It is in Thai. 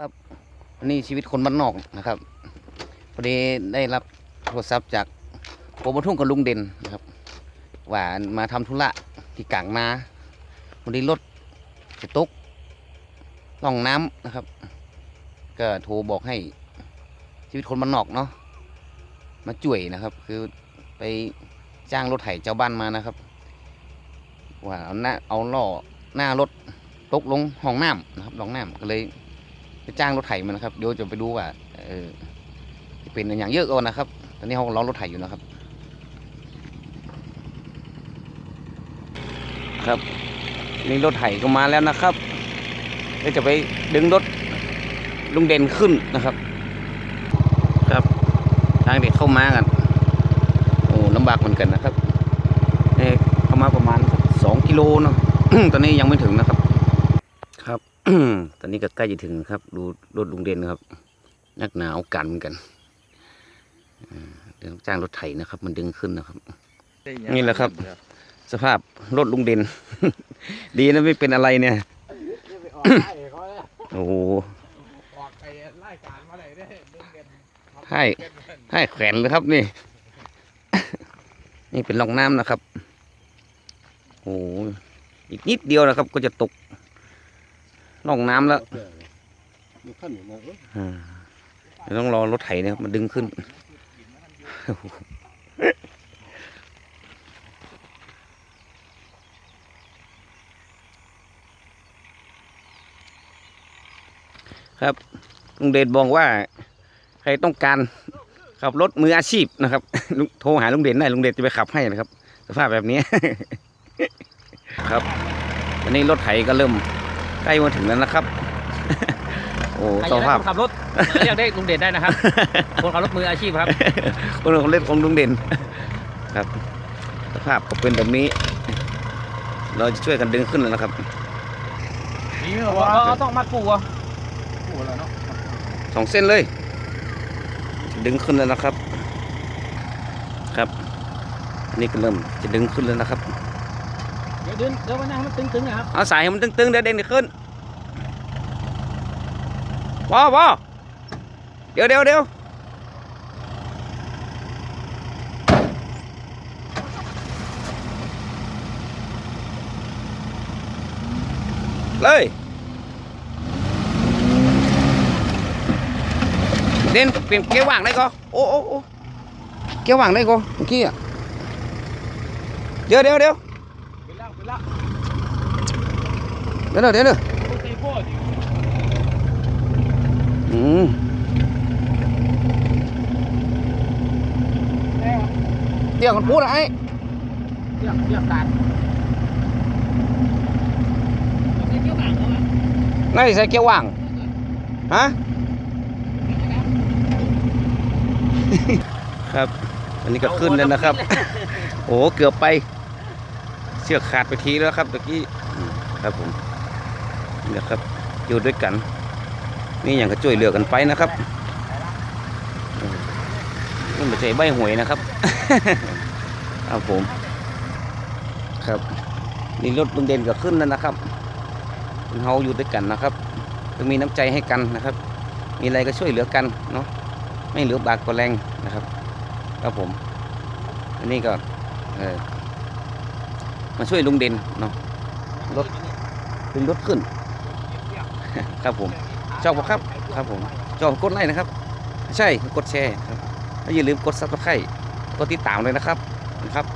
ครับอันนี้ชีวิตคนบ้านนอกนะครับพอดีได้รับโทรศัพท์จากโปรโมทุ่งกับลุงเด่นนะครับว่ามาทำธุระที่กลางนาพอดีรถจะตกล่องน้ำนะครับ ก็โทรบอกให้ชีวิตคนบ้านนอกเนาะมาช่วยนะครับ คือไปจ้างรถไถเจ้าบ้านมานะครับว่าเอาหน้าเอาล่อหน้ารถตกลงห้องน้ำนะครับลองน้ำก็เลย ไปจ้างรถไถมานะครับเดี๋ยวจะไปดูว่าเออเป็นอย่างเยอะก่อนนะครับ ตอนนี้เขาล้อรถไถอยู่นะครับ ครับนี่รถไถก็มาแล้วนะครับเดี๋ยวจะไปดึงรถลุงเด่นขึ้นนะครับ ครับทางเด็กเข้ามากันโอ้ลำบากเหมือนกันนะครับเนี่ยเข้ามาประมาณสองกิโลเนาะตอนนี้ยังไม่ถึงนะครับ ตอนนี้ก็ใกล้จะถึงครับ ดูรถลุงเด่นนะครับ นักหนาวกันเหมือนกันอ่าเดี๋ยวจ้างรถไถนะครับ มันดึงขึ้นนะครับ นี่แหละครับ สภาพรถลุงเด่น ดีนะไม่เป็นอะไรเนี่ยออกได้เขาเลยโอ้โหออกไปไล่การมาเลยได้เรื่องเงินให้ให้แขวนเลยครับนี่ นี่เป็นร่องน้ำนะครับ โอ้โหอีกนิดเดียวนะครับ ก็จะตก ร่องน้ำแล้วมันขั้นอยู่นะเอออ่าเดี๋ยวต้องรอรถไถนะครับมันดึงขึ้น ครับลุงเดชบอกว่า ใครต้องการขับรถมืออาชีพนะครับลุงโทรหาลุงเด่นได้ลุงเด่นจะไปขับให้นะครับ สภาพแบบนี้ ครับอันนี้รถไถก็เริ่ม ใกล้มาถึงแล้วนะครับ โอ้ใครสอยากได้ภาพคนขับรถเรียกได้ลุงเด่นได้นะครับ คนขับรถมืออาชีพครับ คนของเล่นของลุงเด่นครับ สภาพก็เป็นแบบนี้ เราจะช่วยกันดึงขึ้นแล้วนะครับนี่เหรเราอวะเราต้องมัดปูอะโอ้แล้วเนาะสองเส้นเลย ดึงขึ้นแล้วนะครับ ครับอันนี่ก็เริ่มจะดึงขึ้นแล้วนะครับ เดี๋ยวเดินเดี๋ยววันหน้าให้มันตึงๆนะครับเอาสายให้มันตึงๆเดี๋ยวเด่นขึ้นว้าวว้าวเดี๋ยวเดี๋ยวเดี๋ยวเลย เด่นเปลี่ยนเกียร์ว่างได้ก็โอ้โอ้โอ้เกียร์ว่างได้ก็เมื่อกี้อะเดี๋ยวเดี๋ยวเดี๋ยว เป็นล่างเป็นล่างเดี๋ยวเดี๋ยวเดี๋ยวโอเคโคตรดิอืมแน่เดี๋ยวกันพูดไอ้เรียกเรียกการไ่ใส่เกียร์ว่าง ฮะ ครับ อันนี้ก็ขึ้นแล้วนะครับ โอ้ เกือบไปเชือกขาดไปทีแล้วครับตะกี้อืมครับผมนี่นะครับอยู่ด้วยกัน นี่อย่างก็ช่วยเหลือกันไปนะครับอืมนี่ไม่ใช่ใบหวยนะครับครับผมครับนี่รถลุงเด่นก็ขึ้นแล้วนะครับเราอยู่ด้วยกันนะครับต้องมีน้ำใจให้กันนะครับ มีอะไรก็ช่วยเหลือกันเนาะไม่เหลือบากกว่าแรงนะครับครับผมอันนี้ก็เออ มาช่วยลุงเด่นเนาะรถดึงรถขึ้น ครับผมชอบปะครับครับผมชอบกดไลค์นะครับ ใช่กดแชร์ครับอย่าลืมกดซับสไครต์กดติดตามเลยนะครับนะครับ